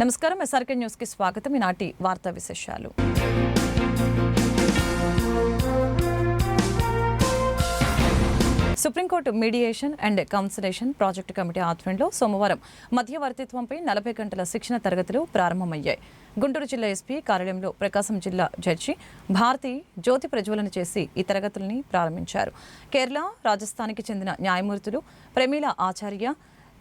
నమస్కారం. ఎస్ఆర్కే న్యూస్కి స్వాగతం. ఈనాటి వార్తా విశేషాలు. Supreme court mediation and conciliation project committee ఆధ్వర్యంలో సోమవారం మధ్యవర్తిత్వంపై నలభై గంటల శిక్షణ తరగతులు ప్రారంభమయ్యాయి. గుంటూరు జిల్లా ఎస్పీ కార్యాలయంలో ప్రకాశం జిల్లా జడ్జి భారతి జ్యోతి ప్రజ్వలన చేసి ఈ తరగతుల్ని ప్రారంభించారు. కేరళ రాజస్థాన్కి చెందిన న్యాయమూర్తులు ప్రమీల ఆచార్య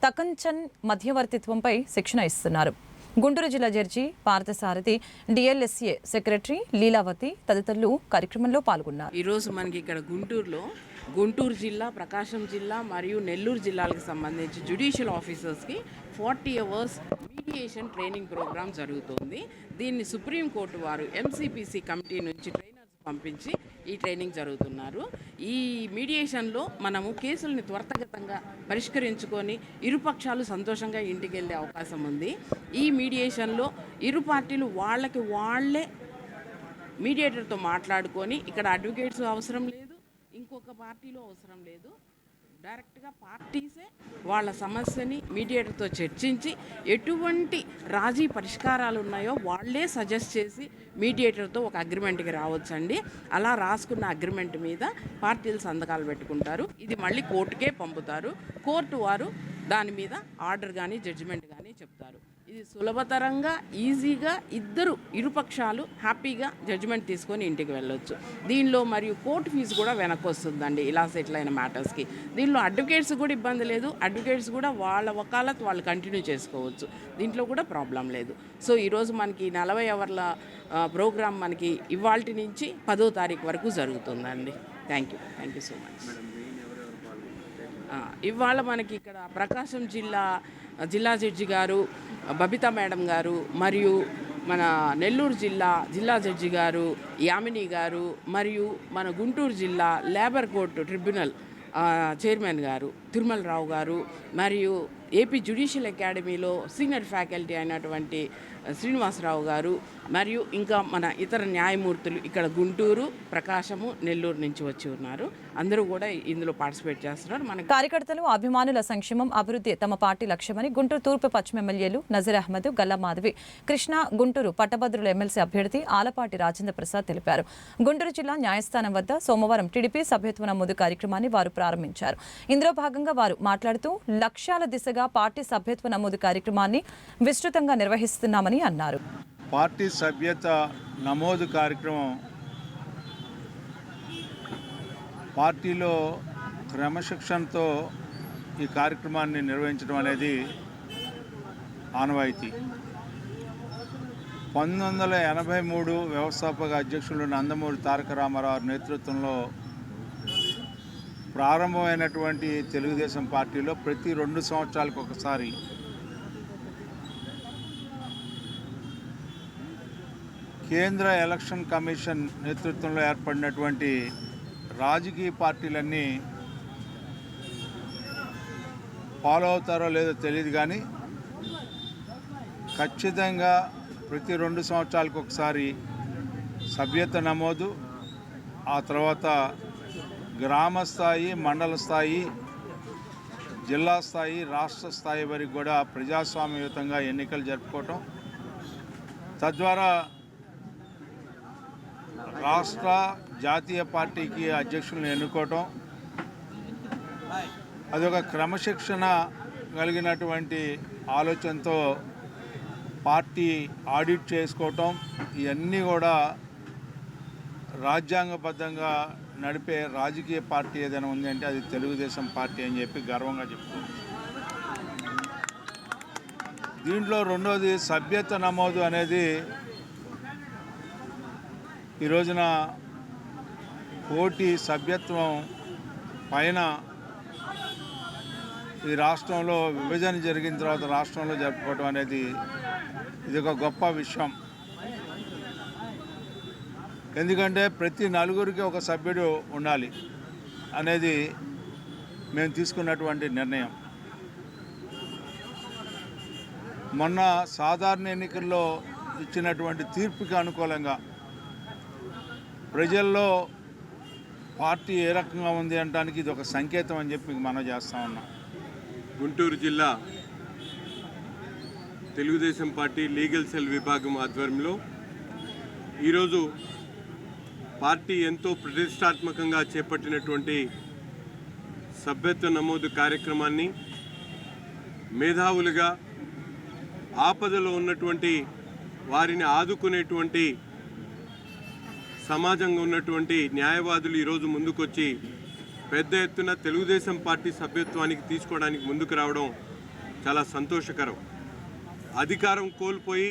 తకంచన్ మధ్యవర్తిత్వంపై శిక్షణ ఇస్తున్నారు. గుంటూరు జిల్లా judge Parthasarathi DLSA secretary Leelavathi తదితరులు కార్యక్రమంలో పాల్గొన్నారు. ఈరోజు మనకి ఇక్కడ గుంటూరులో గుంటూరు జిల్లా ప్రకాశం జిల్లా మరియు నెల్లూరు జిల్లాలకు సంబంధించి judicial ఆఫీసర్స్కి forty hours mediation training programme జరుగుతుంది. దీన్ని సుప్రీంకోర్టు వారు ఎంసీపీసీ కమిటీ నుంచి ట్రైనర్స్ పంపించి ఈ ట్రైనింగ్ జరుగుతున్నారు. ఈ మీడియేషన్లో మనము కేసుల్ని త్వరితగతంగా పరిష్కరించుకొని ఇరుపక్షాలు సంతోషంగా ఇంటికి వెళ్ళే అవకాశం ఉంది. ఈ మీడియేషన్లో ఇరు పార్టీలు వాళ్ళకి వాళ్ళే మీడియేటర్తో మాట్లాడుకొని ఇక్కడ అడ్వకేట్స్ అవసరం లేదు ఇంకొక పార్టీలో అవసరం లేదు. డైరెక్ట్గా పార్టీసే వాళ్ళ సమస్యని మీడియేటర్తో చర్చించి ఎటువంటి రాజీ పరిష్కారాలు ఉన్నాయో వాళ్ళే సజెస్ట్ చేసి మీడియేటర్తో ఒక అగ్రిమెంట్కి రావచ్చండి. అలా రాసుకున్న అగ్రిమెంట్ మీద పార్టీలు సంతకాలు పెట్టుకుంటారు. ఇది మళ్ళీ కోర్టుకే పంపుతారు. కోర్టు వారు దాని మీద ఆర్డర్ కానీ జడ్జిమెంట్ కానీ చెప్తారు. ఇది సులభతరంగా ఈజీగా ఇద్దరు ఇరుపక్షాలు హ్యాపీగా జడ్జిమెంట్ తీసుకొని ఇంటికి వెళ్ళొచ్చు. దీనిలో మరియు కోర్టు ఫీజు కూడా వెనక్కి వస్తుందండి ఇలా సెటిల్ అయిన మ్యాటర్స్కి దీనిలో అడ్వకేట్స్ కూడా ఇబ్బంది లేదు. అడ్వకేట్స్ కూడా వాళ్ళ వకాలత్ వాళ్ళు కంటిన్యూ చేసుకోవచ్చు. దీంట్లో కూడా ప్రాబ్లం లేదు. సో ఈరోజు మనకి నలభై అవర్ల ప్రోగ్రామ్ మనకి ఇవాల్టి నుంచి పదో తారీఖు వరకు జరుగుతుందండి. Thank you thank you so much ఇవాళ మనకి ఇక్కడ ప్రకాశం జిల్లా జిల్లా జడ్జి గారు బబితా మేడం గారు మరియు మన నెల్లూరు జిల్లా జిల్లా జడ్జి గారు యామిని గారు మరియు మన గుంటూరు జిల్లా లేబర్ కోర్టు ట్రిబ్యునల్ చైర్మన్ గారు తిరుమల రావు గారు మరియు ఏపీ జ్యుడిషియల్ అకాడమీలో సీనియర్ ఫ్యాకల్టీ అయినటువంటి శ్రీనివాసరావు గారు మరియు ఇంకా మన ఇతర న్యాయమూర్తులు ఇక్కడ గుంటూరు ప్రకాశము నెల్లూరు నుంచి వచ్చి ఉన్నారు. అందరూ కూడా ఇందులో పార్టిసిపేట్ చేస్తున్నారు. మన కార్యకర్తలు అభిమానుల సంక్షేమం అభివృద్ధి తమ పార్టీ లక్ష్యమని గుంటూరు తూర్పు పశ్చిమ ఎమ్మెల్యేలు నజీర్ అహ్మద్ గల్లా మాధవి కృష్ణ గుంటూరు పట్టభద్రుల ఎమ్మెల్సీ అభ్యర్థి ఆలపాటి రాజేంద్ర ప్రసాద్ తెలిపారు. గుంటూరు జిల్లా న్యాయస్థానం వద్ద సోమవారం టీడీపీ సభ్యత్వ నమోదు కార్యక్రమాన్ని వారు ప్రారంభించారు. ఇందులో భాగంగా వారు మాట్లాడుతూ లక్ష్యాల దిశగా పార్టీ సభ్యత్వ నమోదు కార్యక్రమాన్ని విస్తృతంగా నిర్వహిస్తున్నామని అన్నారు. పార్టీ సభ్యత నమోదు కార్యక్రమం పార్టీలో క్రమశిక్షణతో ఈ కార్యక్రమాన్ని నిర్వహించడం అనేది ఆనవాయితీ. పంతొమ్మిది వందల ఎనభై మూడు వ్యవస్థాపక అధ్యక్షులు నందమూరి తారక రామారావు నేతృత్వంలో ప్రారంభమైనటువంటి తెలుగుదేశం పార్టీలో ప్రతి రెండు సంవత్సరాలకు ఒకసారి కేంద్ర ఎలక్షన్ కమిషన్ నేతృత్వంలో ఏర్పడినటువంటి రాజకీయ పార్టీలన్నీ ఫాలో అవుతారో లేదో తెలియదు కానీ ఖచ్చితంగా ప్రతి రెండు సంవత్సరాలకు ఒకసారి సభ్యత నమోదు ఆ తర్వాత గ్రామ స్థాయి మండల స్థాయి జిల్లా స్థాయి రాష్ట్ర స్థాయి వరకు కూడా ప్రజాస్వామ్యయుతంగా ఎన్నికలు జరుపుకోవటం. తద్వారా రాష్ట్ర జాతీయ పార్టీకి అధ్యక్షులను ఎన్నుకోవటం అదొక క్రమశిక్షణ కలిగినటువంటి ఆలోచనతో పార్టీ ఆడిట్ చేసుకోవటం ఇవన్నీ కూడా రాజ్యాంగబద్ధంగా నడిపే రాజకీయ పార్టీ ఏదైనా ఉందంటే అది తెలుగుదేశం పార్టీ అని చెప్పి గర్వంగా చెప్పుకోవచ్చు. దీంట్లో రెండోది సభ్యత నమోదు అనేది ఈ రోజున పోటీ సభ్యత్వం పైన ఈ రాష్ట్రంలో విభజన జరిగిన తర్వాత రాష్ట్రంలో జరుపుకోవడం అనేది ఇది ఒక గొప్ప విషయం. ఎందుకంటే ప్రతి నలుగురికి ఒక సభ్యుడు ఉండాలి అనేది మేము తీసుకున్నటువంటి నిర్ణయం. మొన్న సాధారణ ఎన్నికల్లో ఇచ్చినటువంటి తీర్పుకి అనుకూలంగా ప్రజల్లో పార్టీ ఏ రకంగా ఉంది అనడానికి ఇది ఒక సంకేతం అని చెప్పి మనం చేస్తా ఉన్నాం. గుంటూరు జిల్లా తెలుగుదేశం పార్టీ లీగల్ సెల్ విభాగం ఆధ్వర్యంలో ఈరోజు పార్టీ ఎంతో ప్రతిష్టాత్మకంగా చేపట్టినటువంటి సభ్యత్వ నమోదు కార్యక్రమాన్ని మేధావులుగా ఆపదలో ఉన్నటువంటి వారిని ఆదుకునేటువంటి సమాజంగా ఉన్నటువంటి న్యాయవాదులు ఈరోజు ముందుకొచ్చి పెద్ద ఎత్తున తెలుగుదేశం పార్టీ సభ్యత్వానికి తీసుకోవడానికి ముందుకు రావడం చాలా సంతోషకరం. అధికారం కోల్పోయి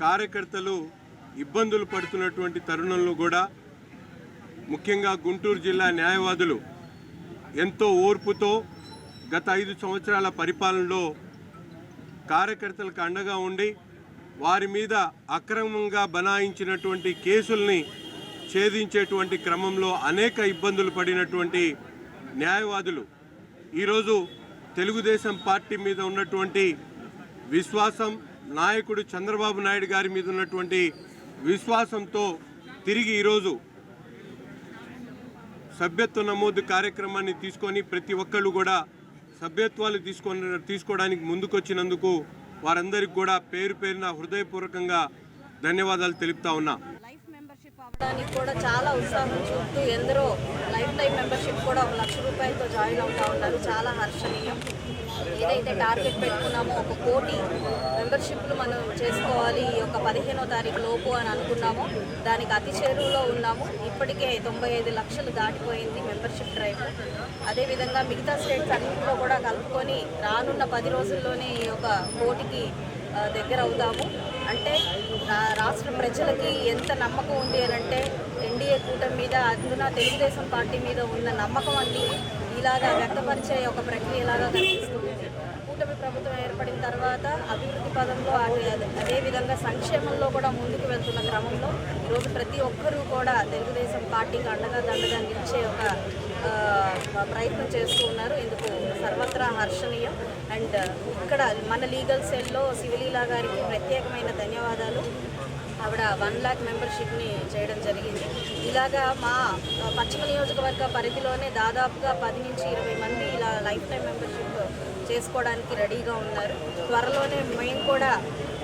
కార్యకర్తలు ఇబ్బందులు పడుతున్నటువంటి తరుణంలో కూడా ముఖ్యంగా గుంటూరు జిల్లా న్యాయవాదులు ఎంతో ఓర్పుతో గత ఐదు సంవత్సరాల పరిపాలనలో కార్యకర్తలకు అండగా ఉండి వారి మీద అక్రమంగా బనాయించినటువంటి కేసుల్ని ఛేదించేటువంటి క్రమంలో అనేక ఇబ్బందులు పడినటువంటి న్యాయవాదులు ఈరోజు తెలుగుదేశం పార్టీ మీద ఉన్నటువంటి విశ్వాసం నాయకుడు చంద్రబాబు నాయుడు గారి మీద ఉన్నటువంటి విశ్వాసంతో తిరిగి ఈరోజు సభ్యత్వ నమోదు కార్యక్రమాన్ని తీసుకొని ప్రతి ఒక్కళ్ళు కూడా సభ్యత్వాలు తీసుకొని తీసుకోవడానికి ముందుకొచ్చినందుకు వారందరికీ కూడా పేరు పేరున హృదయపూర్వకంగా ధన్యవాదాలు తెలుపుతా ఉన్నా. లైఫ్ మెంబర్షిప్ అవ్వడానికి కూడా చాలా ఉత్సాహం చూపుతూ ఎందరో లైఫ్ టైం మెంబర్షిప్ కూడా ఒక లక్ష రూపాయలతో జాయిన్ అవుతా ఉన్నారు. చాలా హర్షణీయం. ఏదైతే టార్గెట్ పెట్టుకున్నామో ఒక కోటి మెంబర్షిప్లు మనం చేసుకోవాలి ఈ యొక్క పదిహేనో తారీఖు లోపు అని అనుకున్నామో దానికి అతి చేరువలో ఉన్నాము. ఇప్పటికే తొంభై ఐదు లక్షలు దాటిపోయింది మెంబర్షిప్ డ్రైవ్. అదేవిధంగా మిగతా స్టేట్స్ అన్నింటిలో కూడా కలుపుకొని రానున్న పది రోజుల్లోనే ఈ యొక్క కోటికి దగ్గర అవుతాము. అంటే రాష్ట్ర ప్రజలకి ఎంత నమ్మకం ఉంది అని అంటే ఎన్డీఏ కూటమి మీద అందున తెలుగుదేశం పార్టీ మీద ఉన్న నమ్మకం అన్ని ఇలాగా వ్యక్తపరిచే ఒక ప్రక్రియలాగా కనిపిస్తుంది. కూటమి ప్రభుత్వం ఏర్పడిన తర్వాత అభివృద్ధి పదంలో అదే అదేవిధంగా సంక్షేమంలో కూడా ముందుకు వెళ్తున్న క్రమంలో ఈరోజు ప్రతి ఒక్కరూ కూడా తెలుగుదేశం పార్టీకి అండగా దండగా నిలిచే ఒక ప్రయత్నం చేస్తూ ఉన్నారు. ఇందుకు సర్వత్రా హర్షణీయం. అండ్ ఇక్కడ మన లీగల్ సెల్లో శివలీలా గారికి ప్రత్యేకమైన ధన్యవాదాలు. ఆవిడ వన్ ల్యాక్ మెంబర్షిప్ని చేయడం జరిగింది. ఇలాగా మా పశ్చిమ నియోజకవర్గ పరిధిలోనే దాదాపుగా పది నుంచి ఇరవై మంది ఇలా లైఫ్ టైం మెంబర్షిప్ చేసుకోవడానికి రెడీగా ఉన్నారు. త్వరలోనే మేము కూడా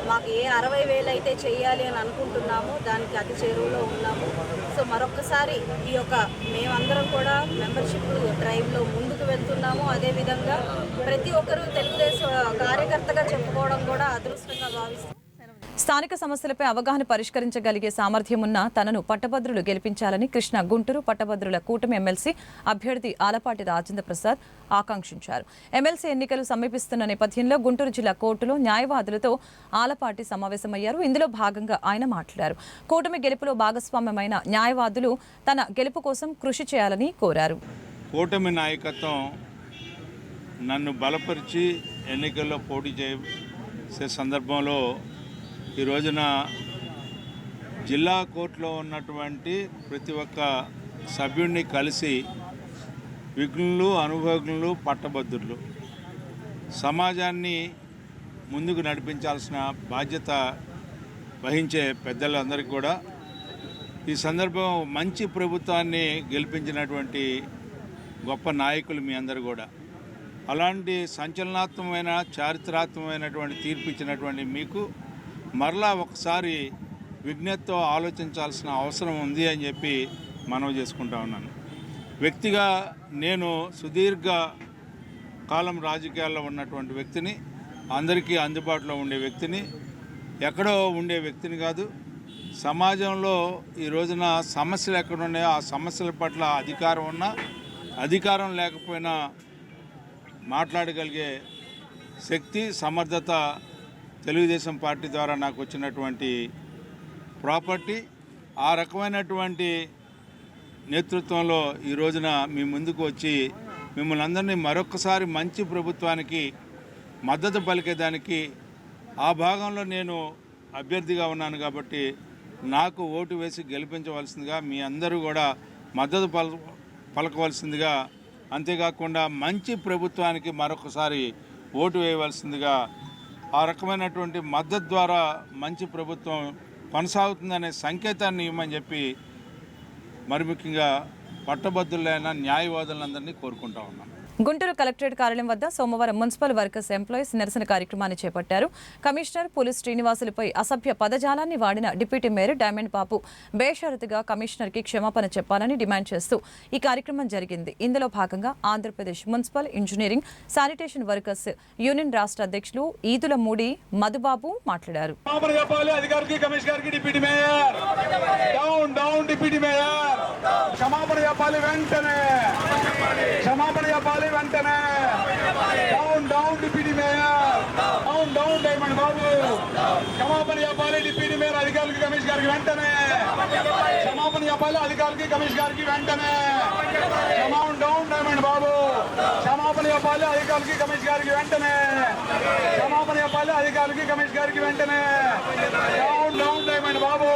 మాకు ఏ అరవై వేలు అయితే చేయాలి అని అనుకుంటున్నామో దానికి అతి చేరువలో ఉన్నాము. సో మరొకసారి ఈ యొక్క మేమందరం కూడా మెంబర్షిప్ డ్రైవ్లో ముందుకు వెళ్తున్నాము. అదేవిధంగా ప్రతి ఒక్కరూ తెలుగుదేశం కార్యకర్తగా చెప్పుకోవడం కూడా అదృష్టంగా భావిస్తున్నాం. స్థానిక సమస్యలపై అవగాహన పరిష్కరించగలిగే సామర్థ్యం ఉన్న తనను పట్టభద్రులు గెలిపించాలని కృష్ణ గుంటూరు పట్టభద్రుల కూటమి ఎమ్మెల్సీ అభ్యర్థి ఆలపాటి రాజేంద్ర ప్రసాద్ ఆకాంక్షించారు. ఎమ్మెల్సీ ఎన్నికలు సమీపిస్తున్న నేపథ్యంలో గుంటూరు జిల్లా కోర్టులో న్యాయవాదులతో ఆలపాటి సమావేశమయ్యారు. ఇందులో భాగంగా ఆయన మాట్లాడారు. కూటమి గెలుపులో భాగస్వామ్యమైన న్యాయవాదులు తన గెలుపు కోసం కృషి చేయాలని కోరారు. కూటమి నాయకత్వం నన్ను బలపరిచి ఎన్నికల్లో పోటీ చేసే సందర్భంలో ఈ రోజున జిల్లా కోర్టులో ఉన్నటువంటి ప్రతి ఒక్క సభ్యుడిని కలిసి విఘ్నులు అనుభవజ్ఞులు పట్టభద్రులు సమాజాన్ని ముందుకు నడిపించాల్సిన బాధ్యత వహించే పెద్దలందరికీ కూడా ఈ సందర్భం మంచి ప్రభుత్వాన్ని గెలిపించినటువంటి గొప్ప నాయకులు మీ అందరు కూడా. అలాంటి సంచలనాత్మకమైన చారిత్రాత్మకమైనటువంటి తీర్పు ఇచ్చినటువంటి మీకు మరలా ఒకసారి విజ్ఞతతో ఆలోచించాల్సిన అవసరం ఉంది అని చెప్పి మనవి చేసుకుంటా ఉన్నాను. వ్యక్తిగా నేను సుదీర్ఘ కాలం రాజకీయాల్లో ఉన్నటువంటి వ్యక్తిని అందరికీ అందుబాటులో ఉండే వ్యక్తిని ఎక్కడో ఉండే వ్యక్తిని కాదు సమాజంలో ఈ రోజున సమస్యలు ఎక్కడ ఉన్నాయో ఆ సమస్యల పట్ల అధికారం ఉన్నా అధికారం లేకపోయినా మాట్లాడగలిగే శక్తి సమర్థత తెలుగుదేశం పార్టీ ద్వారా నాకు వచ్చినటువంటి ప్రాపర్టీ ఆ రకమైనటువంటి నేతృత్వంలో ఈ రోజున మీ ముందుకు వచ్చి మిమ్మల్ని అందరినీ మరొకసారి మంచి ప్రభుత్వానికి మద్దతు పలికేదానికి ఆ భాగంలో నేను అభ్యర్థిగా ఉన్నాను కాబట్టి నాకు ఓటు వేసి గెలిపించవలసిందిగా మీ అందరూ కూడా మద్దతు పల పలకవలసిందిగా అంతేకాకుండా మంచి ప్రభుత్వానికి మరొకసారి ఓటు వేయవలసిందిగా ఆ రకమైనటువంటి మద్దతు ద్వారా మంచి ప్రభుత్వం కొనసాగుతుందనే సంకేతాన్ని ఇవ్వమని చెప్పి మరి ముఖ్యంగా పట్టభద్రులైన న్యాయవాదులందరినీ కోరుకుంటా ఉన్నాం గుంటూరు కలెక్టరేట్ కార్యాలయం వద్ద సోమవారం మున్సిపల్ వర్కర్స్ ఎంప్లాయీస్ నిరసన కార్యక్రమాన్ని చేపట్టారు. కమిషనర్ పోలీస్ శ్రీనివాసులపై అసభ్య పదజాలాన్ని వాడిన డిప్యూటీ మేయర్ డైమండ్ బాబు బేషరతుగా కమిషనర్కి క్షమాపణ చెప్పాలని డిమాండ్ చేస్తూ ఈ కార్యక్రమం జరిగింది. ఇందులో భాగంగా Andhra Pradesh municipal engineering sanitation workers union రాష్ట్ర అధ్యక్షులు ఈదుల మూడి మధుబాబు మాట్లాడారు. క్షమాపణ చెప్పాలి. క్షమాపణ చెప్పాలి వెంటనే. క్షమాపణ చెప్పాలి వెంటనే. Down down deputy mayor. Down down Diamond Babu. క్షమాపణ చెప్పాలి డిప్యూటీ మేయర్ అధికారులకి కమిషనర్ గారికి వెంటనే. క్షమాపణ చెప్పాలి అధికారులకి కమిషనర్ గారికి వెంటనే. క్షమాపణ డౌన్ డైమండ్ బాబు. క్షమాపణ చెప్పాలి అధికారులకి కమిషనర్ గారికి వెంటనే. క్షమాపణ చెప్పాలి అధికారులకి కమిషనర్ గారికి వెంటనే. Down down Diamond Babu.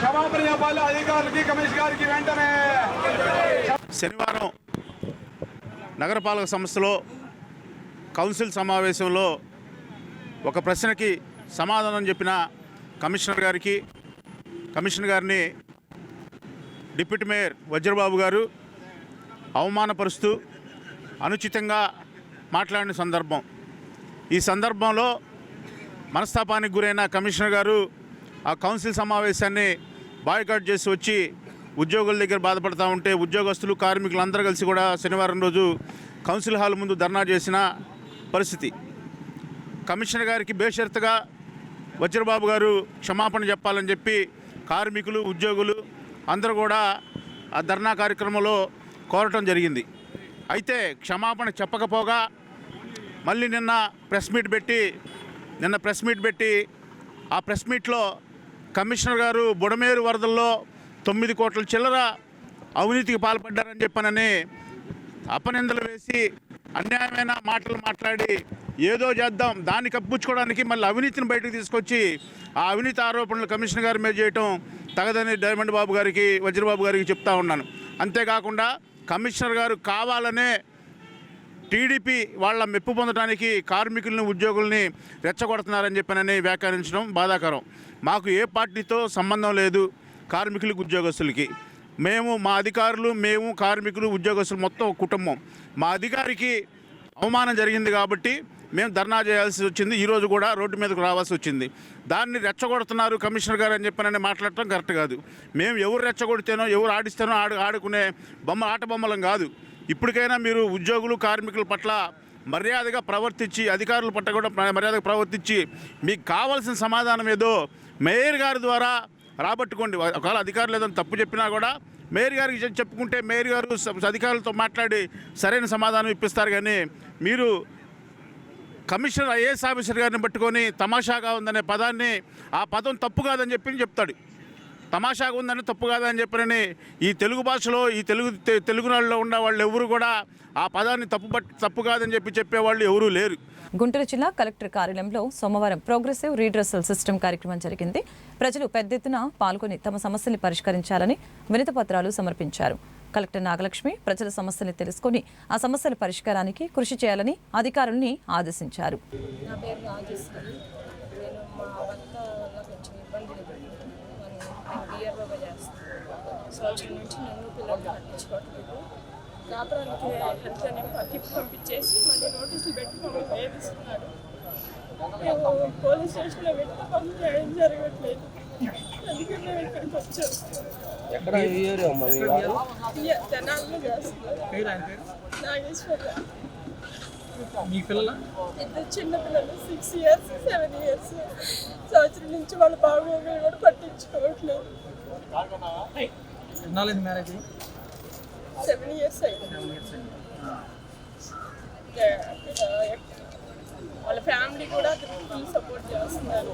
క్షమాపణ చెప్పాలి అధికారులకి కమిషనర్ గారికి వెంటనే. శనివారం నగరపాలక సంస్థలో కౌన్సిల్ సమావేశంలో ఒక ప్రశ్నకి సమాధానం చెప్పిన కమిషనర్ గారికి కమిషనర్ గారిని డిప్యూటీ మేయర్ వజ్రబాబు గారు అవమానపరుస్తూ అనుచితంగా మాట్లాడిన సందర్భం. ఈ సందర్భంలో మనస్తాపానికి గురైన కమిషనర్ గారు ఆ కౌన్సిల్ సమావేశాన్ని బాయ్కాట్ చేసి వచ్చి ఉద్యోగుల దగ్గర బాధపడతా ఉంటే ఉద్యోగస్తులు కార్మికులు అందరూ కలిసి కూడా శనివారం రోజు కౌన్సిల్ హాల్ ముందు ధర్నా చేసిన పరిస్థితి. కమిషనర్ గారికి బేషరతుగా వజ్రబాబు గారు క్షమాపణ చెప్పాలని చెప్పి కార్మికులు ఉద్యోగులు అందరూ కూడా ఆ ధర్నా కార్యక్రమంలో కోరటం జరిగింది. అయితే క్షమాపణ చెప్పకపోగా మళ్ళీ నిన్న ప్రెస్ మీట్ పెట్టి నిన్న ప్రెస్ మీట్ పెట్టి ఆ ప్రెస్ మీట్లో కమిషనర్ గారు బుడమేరు వరదల్లో తొమ్మిది కోట్ల చిల్లర అవినీతికి పాల్పడ్డారని చెప్పనని అపనిందలు వేసి అన్యాయమైన మాటలు మాట్లాడి ఏదో చేద్దాం దాన్ని కప్పించుకోవడానికి మళ్ళీ అవినీతిని బయటకు తీసుకొచ్చి ఆ అవినీతి ఆరోపణలు కమిషనర్ గారి మీద చేయటం తగదని డైమండ్ బాబు గారికి వజ్రబాబు గారికి చెప్తా ఉన్నాను. అంతేకాకుండా కమిషనర్ గారు కావాలనే టీడీపీ వాళ్ళ మెప్పు పొందడానికి కార్మికులను ఉద్యోగుల్ని రెచ్చగొడుతున్నారని చెప్పనని వ్యాఖ్యానించడం బాధాకరం. మాకు ఏ పార్టీతో సంబంధం లేదు కార్మికులకి ఉద్యోగస్తులకి. మేము మా అధికారులు మేము కార్మికులు ఉద్యోగస్తులు మొత్తం కుటుంబం. మా అధికారికి అవమానం జరిగింది కాబట్టి మేము ధర్నా చేయాల్సి వచ్చింది. ఈరోజు కూడా రోడ్డు మీదకు రావాల్సి వచ్చింది. దాన్ని రెచ్చగొడుతున్నారు కమిషనర్ గారు అని చెప్పానని మాట్లాడటం కరెక్ట్ కాదు. మేము ఎవరు రెచ్చగొడితేనో ఎవరు ఆడిస్తేనో ఆడు ఆడుకునే బొమ్మ ఆట బొమ్మలం కాదు. ఇప్పటికైనా మీరు ఉద్యోగులు కార్మికుల పట్ల మర్యాదగా ప్రవర్తించి అధికారుల పట్ల కూడా మర్యాదగా ప్రవర్తించి మీకు కావాల్సిన సమాధానం ఏదో మేయర్ గారి ద్వారా రాబట్టుకోండి. ఒకవేళ అధికారులు ఏదైనా తప్పు చెప్పినా కూడా మేయర్ గారికి చెప్పుకుంటే మేయర్ గారు అధికారులతో మాట్లాడి సరైన సమాధానం ఇప్పిస్తారు కానీ మీరు కమిషనర్ ఐఏఎస్ ఆఫీసర్ గారిని పట్టుకొని తమాషాగా ఉందనే పదాన్ని ఆ పదం తప్పు కాదని చెప్పి చెప్తాడు. తమాషాగా ఉందని తప్పు కాదని చెప్పినని ఈ తెలుగు భాషలో ఈ తెలుగు తెలుగు నాడులో ఉన్న వాళ్ళు ఎవరు కూడా ఆ పదాన్ని తప్పు తప్పు కాదని చెప్పి చెప్పేవాళ్ళు ఎవరూ లేరు. గుంటూరు జిల్లా కలెక్టర్ కార్యాలయంలో సోమవారం ప్రోగ్రెసివ్ రీడ్రెసల్ సిస్టమ్ కార్యక్రమం జరిగింది. ప్రజలు పెద్ద ఎత్తున పాల్గొని తమ సమస్యల్ని పరిష్కరించాలని వినతి పత్రాలు సమర్పించారు. కలెక్టర్ నాగలక్ష్మి ప్రజల సమస్యల్ని తెలుసుకొని ఆ సమస్యల పరిష్కారానికి కృషి చేయాలని అధికారుల్ని ఆదేశించారు. సంవత్సరం నుంచి నన్ను పిల్లలు పట్టించుకోవట్లేదు. కాపురానికి అనేవి పట్టి పంపించేసి మళ్ళీ నోటీసులు పెట్టి మమ్మల్ని వేధిస్తున్నాడు మేము పోలీస్ స్టేషన్లో పెట్టి పనులు చేయడం జరగట్లేదు. అందుకే మేము ఇక్కడికి వచ్చాం. ఎక్కడ ఏ ఏరియా అమ్మా మీ వారు ఇయ్య, తెనాలిలో చేస్తున్నాం నాగేశ్వర్య మీ పిల్లల? ఇద్దరు చిన్న పిల్లలు సిక్స్ ఇయర్స్ సెవెన్ ఇయర్స్ సంవత్సరం నుంచి వాళ్ళ బాగోగులు కూడా పట్టించుకోవట్లేదు. మ్యారేజ్ సెవెన్ ఇయర్స్ అయింది వాళ్ళ ఫ్యామిలీ కూడా అతనికి ఫుల్ సపోర్ట్ చేస్తున్నారు.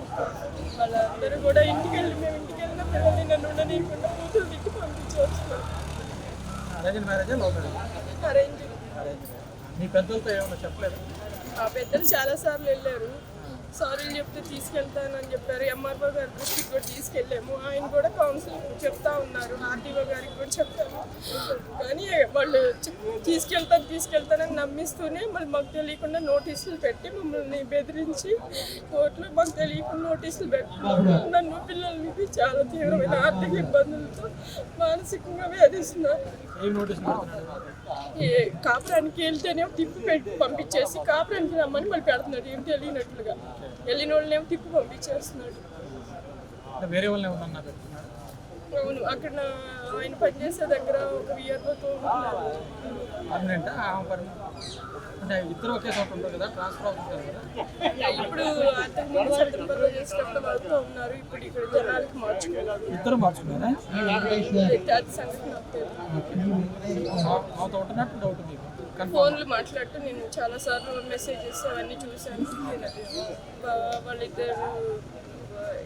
వాళ్ళందరూ కూడా ఇంటికి వెళ్ళి మేము ఇంటికి వెళ్ళిన పిల్లల్ని నన్ను ఉండనీయకుండా కూతురు తిట్టి పంపించవచ్చు. అరేంజ్ అరేంజ్ మీ పెద్దలతో ఏమన్నా చెప్పలేదు? ఆ పెద్దలు చాలాసార్లు వెళ్ళారు. సారీ చెప్తే తీసుకెళ్తానని చెప్పారు. ఎంఆర్ఓ గారి దృష్టికి కూడా తీసుకెళ్ళాము. ఆయన కూడా కౌన్సిలింగ్ చెప్తా ఉన్నారు. ఆర్టీఓ గారికి కూడా చెప్తాము. కానీ వాళ్ళు తీసుకెళ్తాను తీసుకెళ్తానని నమ్మిస్తూనే మళ్ళీ మాకు తెలియకుండా నోటీసులు పెట్టి మమ్మల్ని బెదిరించి కోర్టులో మాకు తెలియకుండా నోటీసులు పెట్టి నన్ను పిల్లలకి చాలా తీవ్రమైన ఆర్థిక ఇబ్బందులతో మానసికంగా వేధిస్తున్నారు. కాపురానికి వెళ్తేనే తిప్పి పెట్టి పంపించేసి కాపురానికి రమ్మని మళ్ళీ పెడుతున్నాడు ఏం తెలియనట్లుగా వెళ్ళిన వాళ్ళనేమో తిప్పి పంపించేస్తున్నాడు వేరే వాళ్ళని ఏమన్నా అవును అక్కడ ఆయన పనిచేసే దగ్గర ఒక వియర్లతో పర్మనెంట్? అంటే ఇద్దరు ఒకే చోట ఉంటారు కదా ట్రాన్స్ఫర్ అవుతుంటారు కదా? ఇప్పుడు అంతకు ముందు సెప్టెంబర్లో చేసినప్పుడు వాళ్ళతో ఉన్నారు ఇప్పుడు ఇక్కడ జనాలకు మార్చుకున్నారు. ఇద్దరు మార్చుకున్నారా? అది సంగతి నాకు ఉంటున్నట్టు డౌట్ మీకు. ఫోన్లు మాట్లాడుతూ నేను చాలా సార్లు మెసేజెస్ అవన్నీ చూశాను. వాళ్ళిద్దరు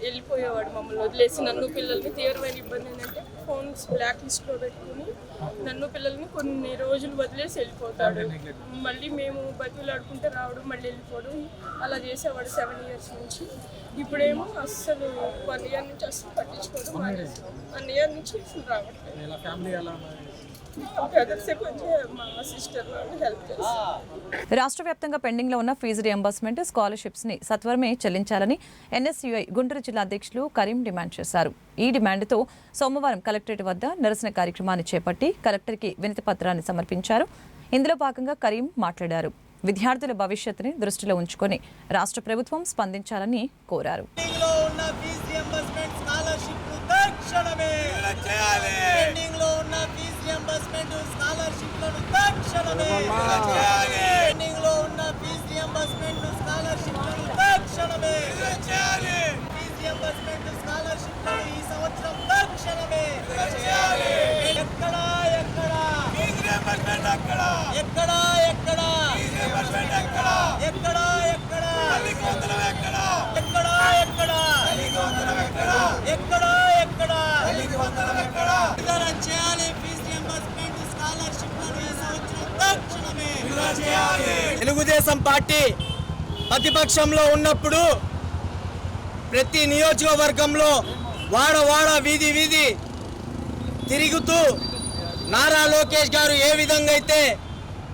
వెళ్ళిపోయేవాడు మమ్మల్ని వదిలేసి. నన్ను పిల్లల్ని తీవ్రమైన ఇబ్బంది ఏంటంటే ఫోన్స్ బ్లాక్ లిస్ట్లో పెట్టుకుని నన్ను పిల్లల్ని కొన్ని రోజులు వదిలేసి వెళ్ళిపోతాడు. మళ్ళీ మేము బతుకులాడుకుంటే రావడం మళ్ళీ వెళ్ళిపోవడం అలా చేసేవాడు సెవెన్ ఇయర్స్ నుంచి. ఇప్పుడేమో అస్సలు వన్ ఇయర్ నుంచి అస్సలు పట్టించుకోవడం వన్ ఇయర్ నుంచి అసలు రావట్లేదు. రాష్ట్ర వ్యాప్తంగా పెండింగ్లో ఉన్న ఫీజు రియంబర్స్మెంట్ స్కాలర్షిప్స్ని సత్వరమే చెల్లించాలని ఎన్ఎస్యుఐ గుంటూరు జిల్లా అధ్యక్షులు కరీం డిమాండ్ చేశారు. ఈ డిమాండ్తో సోమవారం కలెక్టరేట్ వద్ద నిరసన కార్యక్రమాన్ని చేపట్టి కలెక్టర్కి వినతి పత్రాన్ని సమర్పించారు. ఇందులో భాగంగా కరీం మాట్లాడారు. విద్యార్థుల భవిష్యత్తుని దృష్టిలో ఉంచుకొని రాష్ట్ర ప్రభుత్వం స్పందించాలని కోరారు. ఉన్న తక్షణమే పెండింగ్లో ఉన్న ఫీజు రియంబర్స్మెంట్ స్కాలర్షిప్లను తక్షణమే ఫీజు రియంబర్స్మెంట్ స్కాలర్షిప్లను ఈ సంవత్సరం తక్షణమే ఎక్కడ ఎక్కడ? ఎక్కడ? ఎక్కడ ఎక్కడ? ఎక్కడ? ఎక్కడ ఎక్కడ? ఎక్కడ? ఎక్కడ చేయాలి తెలుగుదేశం పార్టీ ప్రతిపక్షంలో ఉన్నప్పుడు ప్రతి నియోజకవర్గంలో వాడ వాడ వీధి వీధి తిరుగుతూ నారా లోకేష్ గారు ఏ విధంగా అయితే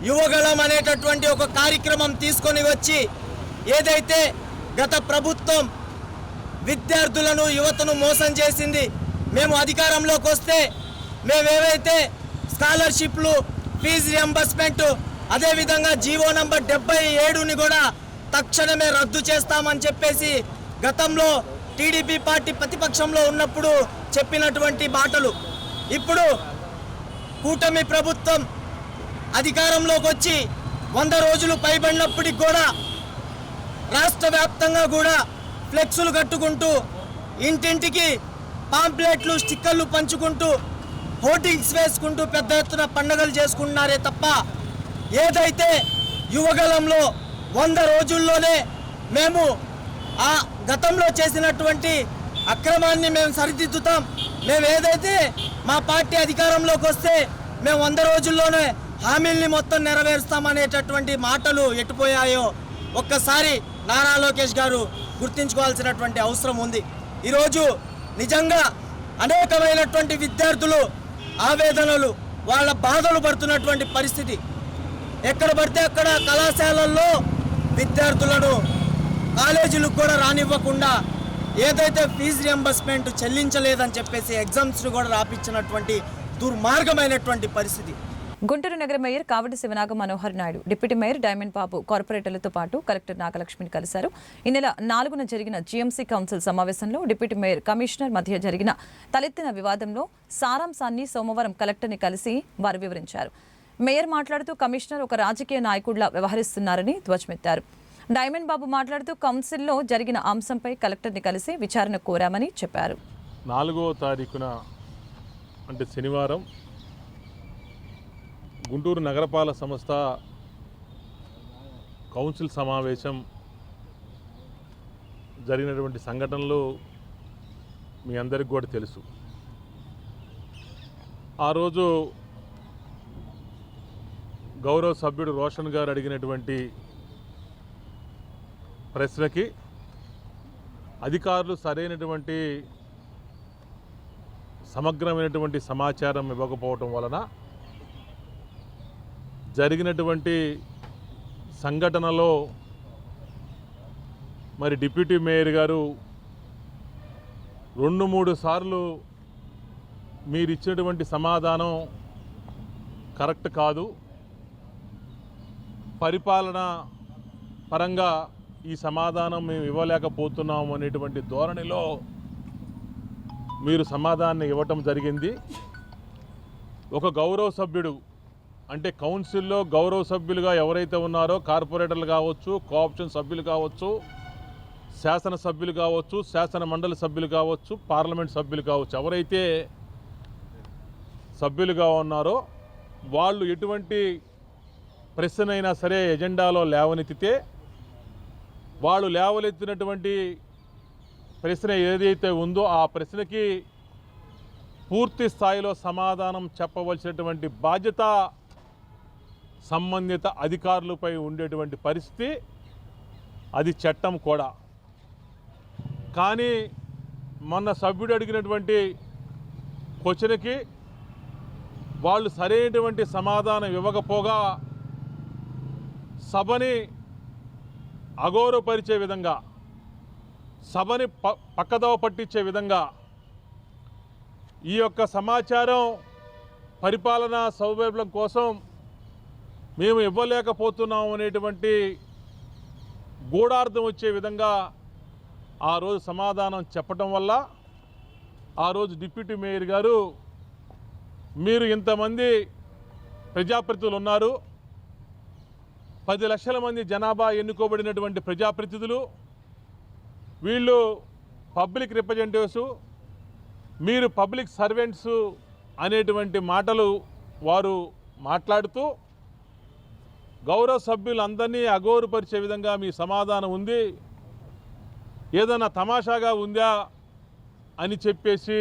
యువగళం అనేటటువంటి ఒక కార్యక్రమం తీసుకొని వచ్చి ఏదైతే గత ప్రభుత్వం విద్యార్థులను యువతను మోసం చేసింది మేము అధికారంలోకి వస్తే మేమేవైతే స్కాలర్షిప్లు ఫీజు రియంబర్స్మెంట్ అదేవిధంగా జీవో నంబర్ డెబ్బై ఏడుని కూడా తక్షణమే రద్దు చేస్తామని చెప్పేసి గతంలో టీడీపీ పార్టీ ప్రతిపక్షంలో ఉన్నప్పుడు చెప్పినటువంటి మాటలు. ఇప్పుడు కూటమి ప్రభుత్వం అధికారంలోకి వచ్చి వంద రోజులు పైబడినప్పటికి కూడా రాష్ట్ర వ్యాప్తంగా కూడా ఫ్లెక్సులు కట్టుకుంటూ ఇంటింటికి పాంప్లెట్లు స్టిక్కర్లు పంచుకుంటూ హోర్డింగ్స్ వేసుకుంటూ పెద్ద ఎత్తున పండుగలు చేసుకుంటున్నారే తప్ప ఏదైతే యువగలంలో వంద రోజుల్లోనే మేము ఆ గతంలో చేసినటువంటి అక్రమాన్ని మేము సరిదిద్దుతాం మేము ఏదైతే మా పార్టీ అధికారంలోకి వస్తే మేము వంద రోజుల్లోనే హామీల్ని మొత్తం నెరవేరుస్తామనేటటువంటి మాటలు ఎట్టుపోయాయో ఒక్కసారి నారా లోకేష్ గారు గుర్తించుకోవాల్సినటువంటి అవసరం ఉంది. ఈరోజు నిజంగా అనేకమైనటువంటి విద్యార్థులు ఆవేదనలు వాళ్ళ బాధలు పడుతున్నటువంటి పరిస్థితి. ఎక్కడ పడితే అక్కడ కళాశాలల్లో విద్యార్థులను కాలేజీలకు కూడా రానివ్వకుండా ఏదైతే ఫీజు రియంబర్స్మెంట్ చెల్లించలేదని చెప్పేసి ఎగ్జామ్స్ను కూడా రాపించినటువంటి దుర్మార్గమైనటువంటి పరిస్థితి. గుంటూరు నగర mayor Kavati Sivanaga Manohar Naidu deputy mayor Diamond Babu కార్పొరేటర్లతో పాటు కలెక్టర్ నాగలక్ష్మిని కలిశారు. ఈ నెల నాలుగున జరిగిన జీఎంసీ కౌన్సిల్ సమావేశంలో డిప్యూటీ మేయర్ కమిషనర్ మధ్య జరిగిన తలెత్తిన వివాదంలో సారాంశాన్ని సోమవారం కలెక్టర్ని కలిసి వారు వివరించారు. మేయర్ మాట్లాడుతూ కమిషనర్ ఒక రాజకీయ నాయకుడిలా వ్యవహరిస్తున్నారని ధ్వజమెత్తారు. డైమండ్ బాబు మాట్లాడుతూ కౌన్సిల్లో జరిగిన అంశంపై కలెక్టర్ని కలిసి విచారణ కోరామని చెప్పారు. నాలుగో తారీఖున అంటే శనివారం గుంటూరు నగరపాలక సంస్థ కౌన్సిల్ సమావేశం జరిగినటువంటి సంఘటనలు మీ అందరికి కూడా తెలుసు. ఆ రోజు గౌరవ సభ్యుడు రోషన్ గారు అడిగినటువంటి ప్రశ్నకి అధికారులు సరైనటువంటి సమగ్రమైనటువంటి సమాచారం ఇవ్వకపోవటం వలన జరిగినటువంటి సంఘటనలో మరి డిప్యూటీ మేయర్ గారు రెండు మూడు సార్లు మీరు ఇచ్చినటువంటి సమాధానం కరెక్ట్ కాదు. పరిపాలన పరంగా ఈ సమాధానం మేము ఇవ్వలేకపోతున్నాము అనేటువంటి ధోరణిలో మీరు సమాధానం ఇవ్వటం జరిగింది. ఒక గౌరవ సభ్యుడు అంటే కౌన్సిల్లో గౌరవ సభ్యులుగా ఎవరైతే ఉన్నారో కార్పొరేటర్లు కావచ్చు కోఆప్షన్ సభ్యులు కావచ్చు శాసన సభ్యులు కావచ్చు శాసన మండలి సభ్యులు కావచ్చు పార్లమెంట్ సభ్యులు కావచ్చు ఎవరైతే సభ్యులుగా ఉన్నారో వాళ్ళు ఎటువంటి ప్రశ్న అయినా సరే ఎజెండాలో లేవనెత్తితే వాళ్ళు లేవలెత్తినటువంటి ప్రశ్న ఏదైతే ఉందో ఆ ప్రశ్నకి పూర్తి స్థాయిలో సమాధానం చెప్పవలసినటువంటి బాధ్యత సంబంధిత అధికారులపై ఉండేటువంటి పరిస్థితి అది చట్టం కూడా. కానీ మొన్న సభ్యుడు అడిగినటువంటి క్వశ్చన్కి వాళ్ళు సరైనటువంటి సమాధానం ఇవ్వకపోగా సభని అగౌరవపరిచే విధంగా సభని ప పక్కదవ పట్టించే విధంగా ఈ యొక్క సమాచారం పరిపాలనా సౌలభ్యం కోసం మేము ఇవ్వలేకపోతున్నాం అనేటువంటి గూఢార్థం వచ్చే విధంగా ఆ రోజు సమాధానం చెప్పటం వల్ల ఆ రోజు డిప్యూటీ మేయర్ గారు మీరు ఇంతమంది ప్రజాప్రతినిధులు ఉన్నారు. పది లక్షల మంది జనాభా ఎన్నుకోబడినటువంటి ప్రజాప్రతినిధులు వీళ్ళు పబ్లిక్ రిప్రజెంటేటివ్స్ మీరు పబ్లిక్ సర్వెంట్స్ అనేటువంటి మాటలు వారు మాట్లాడుతూ గౌరవ సభ్యులందరినీ అగౌరవపరిచే విధంగా మీ సమాధానం ఉంది ఏదైనా తమాషాగా ఉందా అని చెప్పేసి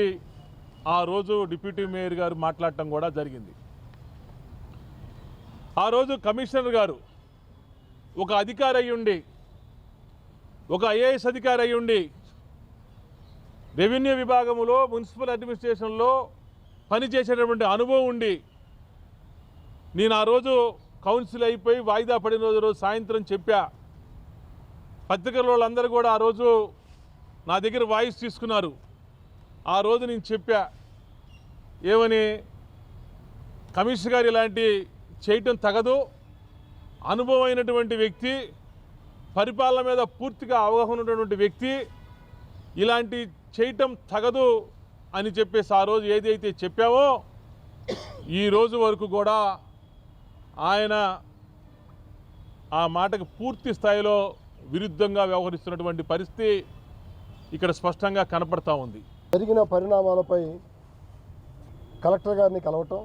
ఆ రోజు డిప్యూటీ మేయర్ గారు మాట్లాడటం కూడా జరిగింది. ఆ రోజు కమిషనర్ గారు ఒక అధికారి అయ్యుండి ఒక ఐఏఎస్ అధికారి అయ్యుండి రెవెన్యూ విభాగంలో మున్సిపల్ అడ్మినిస్ట్రేషన్లో పనిచేసేటటువంటి అనుభవం ఉండి నేను ఆ రోజు కౌన్సిల్ అయిపోయి వాయిదా పడిన రోజు రోజు సాయంత్రం చెప్పా. పత్రికల వాళ్ళందరూ కూడా ఆ రోజు నా దగ్గర వాయిస్ తీసుకున్నారు. ఆ రోజు నేను చెప్పా ఏమని? కమిషనర్ గారు ఇలాంటి చేయటం తగదు. అనుభవమైనటువంటి వ్యక్తి పరిపాలన మీద పూర్తిగా అవగాహన ఉన్నటువంటి వ్యక్తి ఇలాంటి చేయటం తగదు అని చెప్పేసి ఆ రోజు ఏదైతే చెప్పావో ఈ రోజు వరకు కూడా ఆయన ఆ మాటకు పూర్తి స్థాయిలో విరుద్ధంగా వ్యవహరిస్తున్నటువంటి పరిస్థితి ఇక్కడ స్పష్టంగా కనపడతా ఉంది. జరిగిన పరిణామాలపై కలెక్టర్ గారిని కలవటం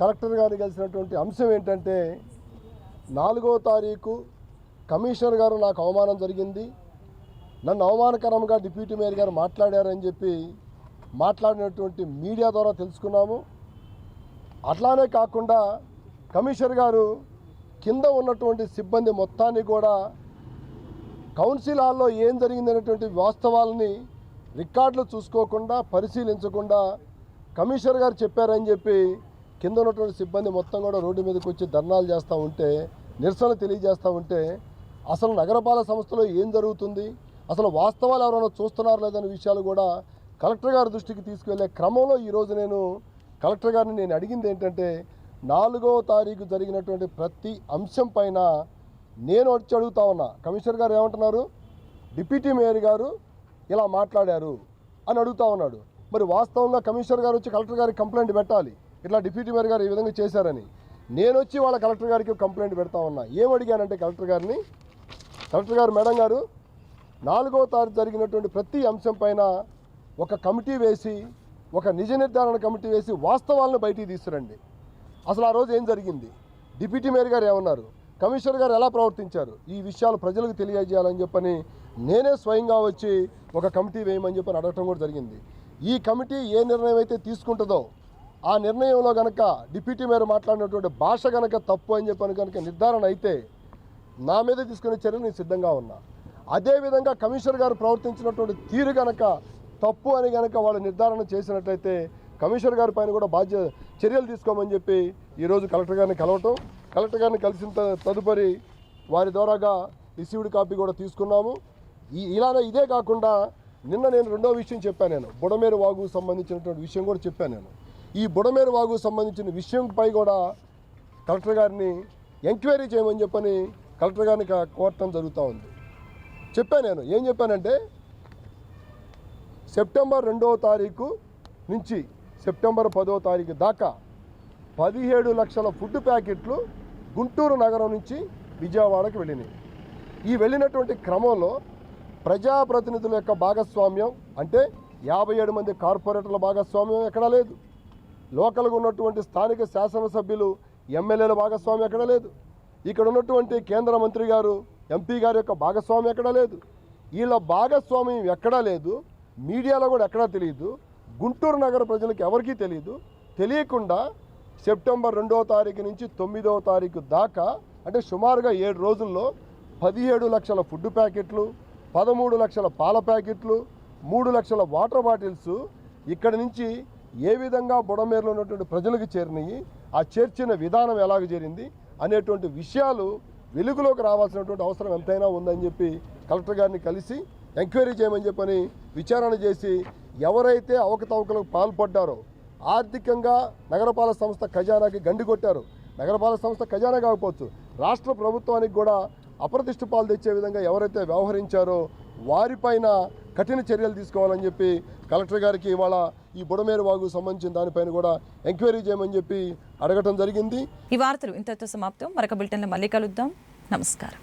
కలెక్టర్ గారిని కలిసినటువంటి అంశం ఏంటంటే నాలుగో తారీఖు కమిషనర్ గారు నాకు అవమానం జరిగింది. నన్ను అవమానకరంగా డిప్యూటీ మేయర్ గారు మాట్లాడారని చెప్పి మాట్లాడినటువంటి మీడియా ద్వారా తెలుసుకున్నాము. అట్లానే కాకుండా కమిషనర్ గారు కింద ఉన్నటువంటి సిబ్బంది మొత్తాన్ని కూడా కౌన్సిల్ హాల్లో ఏం జరిగిందనేటువంటి వాస్తవాలని రికార్డులు చూసుకోకుండా పరిశీలించకుండా కమిషనర్ గారు చెప్పారని చెప్పి కింద ఉన్నటువంటి సిబ్బంది మొత్తం కూడా రోడ్డు మీదకి వచ్చి ధర్నాలు చేస్తూ ఉంటే నిరసన తెలియజేస్తూ ఉంటే అసలు నగరపాలక సంస్థలో ఏం జరుగుతుంది? అసలు వాస్తవాలు ఎవరైనా చూస్తున్నారు లేదనే విషయాలు కూడా కలెక్టర్ గారి దృష్టికి తీసుకువెళ్ళే క్రమంలో ఈరోజు నేను కలెక్టర్ గారిని నేను అడిగింది ఏంటంటే నాలుగో తారీఖు జరిగినటువంటి ప్రతి అంశం పైన నేను వచ్చి అడుగుతా ఉన్నా. కమిషనర్ గారు ఏమంటున్నారు? డిప్యూటీ మేయర్ గారు ఇలా మాట్లాడారు అని అడుగుతా ఉన్నాడు. మరి వాస్తవంగా కమిషనర్ గారు వచ్చి కలెక్టర్ గారికి కంప్లైంట్ పెట్టాలి. ఇట్లా డిప్యూటీ మేయర్ గారు ఈ విధంగా చేశారని. నేను వచ్చి వాళ్ళ కలెక్టర్ గారికి కంప్లైంట్ పెడతా ఉన్నా. ఏం అడిగానంటే కలెక్టర్ గారిని కలెక్టర్ గారు మేడం గారు నాలుగో తారీఖు జరిగినటువంటి ప్రతి అంశం పైన ఒక కమిటీ వేసి ఒక నిజ నిర్ధారణ కమిటీ వేసి వాస్తవాలను బయటికి తీసుకురండి. అసలు ఆ రోజు ఏం జరిగింది? డిప్యూటీ మేయర్ గారు ఏమన్నారు? కమిషనర్ గారు ఎలా ప్రవర్తించారు? ఈ విషయాలు ప్రజలకు తెలియజేయాలని చెప్పని నేనే స్వయంగా వచ్చి ఒక కమిటీ వేయమని చెప్పని అడగటం కూడా జరిగింది. ఈ కమిటీ ఏ నిర్ణయం అయితే తీసుకుంటుందో ఆ నిర్ణయంలో కనుక డిప్యూటీ మేయర్ మాట్లాడినటువంటి భాష కనుక తప్పు అని చెప్పాను కనుక నిర్ధారణ అయితే నా మీద తీసుకునే చర్యలు నేను సిద్ధంగా ఉన్నా. అదేవిధంగా కమిషనర్ గారు ప్రవర్తించినటువంటి తీరు కనుక తప్పు అని కనుక వాళ్ళు నిర్ధారణ చేసినట్లయితే కమిషనర్ గారి పైన కూడా బాధ్య చర్యలు తీసుకోమని చెప్పి ఈరోజు కలెక్టర్ గారిని కలవటం కలెక్టర్ గారిని కలిసిన త- తదుపరి వారి ద్వారాగా రిసీవ్డ్ కాపీ కూడా తీసుకున్నాము. ఈ ఇలానే ఇదే కాకుండా నిన్న నేను రెండో విషయం చెప్పాను నేను. బుడమేరు వాగు సంబంధించినటువంటి విషయం కూడా చెప్పాను నేను. ఈ బుడమేరు వాగు సంబంధించిన విషయంపై కూడా కలెక్టర్ గారిని ఎంక్వైరీ చేయమని చెప్పని కలెక్టర్ గారిని కోరటం జరుగుతూ ఉంది. చెప్పాను నేను. ఏం చెప్పానంటే సెప్టెంబర్ రెండవ తారీఖు నుంచి సెప్టెంబర్ పదో తారీఖు దాకా పదిహేడు లక్షల ఫుడ్ ప్యాకెట్లు గుంటూరు నగరం నుంచి విజయవాడకు వెళ్ళినాయి. ఈ వెళ్ళినటువంటి క్రమంలో ప్రజాప్రతినిధుల యొక్క భాగస్వామ్యం అంటే యాభై ఏడు మంది కార్పొరేటర్ల భాగస్వామ్యం ఎక్కడా లేదు. లోకల్గా ఉన్నటువంటి స్థానిక శాసనసభ్యులు ఎమ్మెల్యేల భాగస్వామ్యం ఎక్కడ లేదు. ఇక్కడ ఉన్నటువంటి కేంద్ర మంత్రి గారు ఎంపీ గారి యొక్క భాగస్వామ్యం ఎక్కడా లేదు. వీళ్ళ భాగస్వామ్యం ఎక్కడా లేదు మీడియాలో కూడా ఎక్కడా తెలియదు గుంటూరు నగర ప్రజలకు ఎవరికీ తెలియదు తెలియకుండా సెప్టెంబర్ రెండవ తారీఖు నుంచి తొమ్మిదవ తారీఖు దాకా అంటే సుమారుగా ఏడు రోజుల్లో పదిహేడు లక్షల ఫుడ్ ప్యాకెట్లు పదమూడు లక్షల పాల ప్యాకెట్లు మూడు లక్షల వాటర్ బాటిల్స్ ఇక్కడి నుంచి ఏ విధంగా బుడమేరులో ఉన్నటువంటి ప్రజలకు చేరినాయి ఆ చేర్చిన విధానం ఎలాగ చేరింది అనేటువంటి విషయాలు వెలుగులోకి రావాల్సినటువంటి అవసరం ఎంతైనా ఉందని చెప్పి కలెక్టర్ గారిని కలిసి ఎంక్వైరీ చేయమని చెప్పని విచారణ చేసి ఎవరైతే అవకతవకలకు పాల్పడ్డారో ఆర్థికంగా నగరపాలక సంస్థ ఖజానాకి గండి కొట్టారు. నగరపాలక సంస్థ ఖజానా కాకపోవచ్చు రాష్ట్ర ప్రభుత్వానికి కూడా అప్రతిష్ట పాలు తెచ్చే విధంగా ఎవరైతే వ్యవహరించారో వారిపైన కఠిన చర్యలు తీసుకోవాలని చెప్పి కలెక్టర్ గారికి ఇవాళ ఈ బుడమేరు వాగు సంబంధించిన దానిపైన కూడా ఎంక్వైరీ చేయమని చెప్పి అడగటం జరిగింది. ఈ వార్తలు ఇంతతో సమాప్తం. మరొక బులెటిన్లో మళ్ళీ కలుద్దాం. నమస్కారం.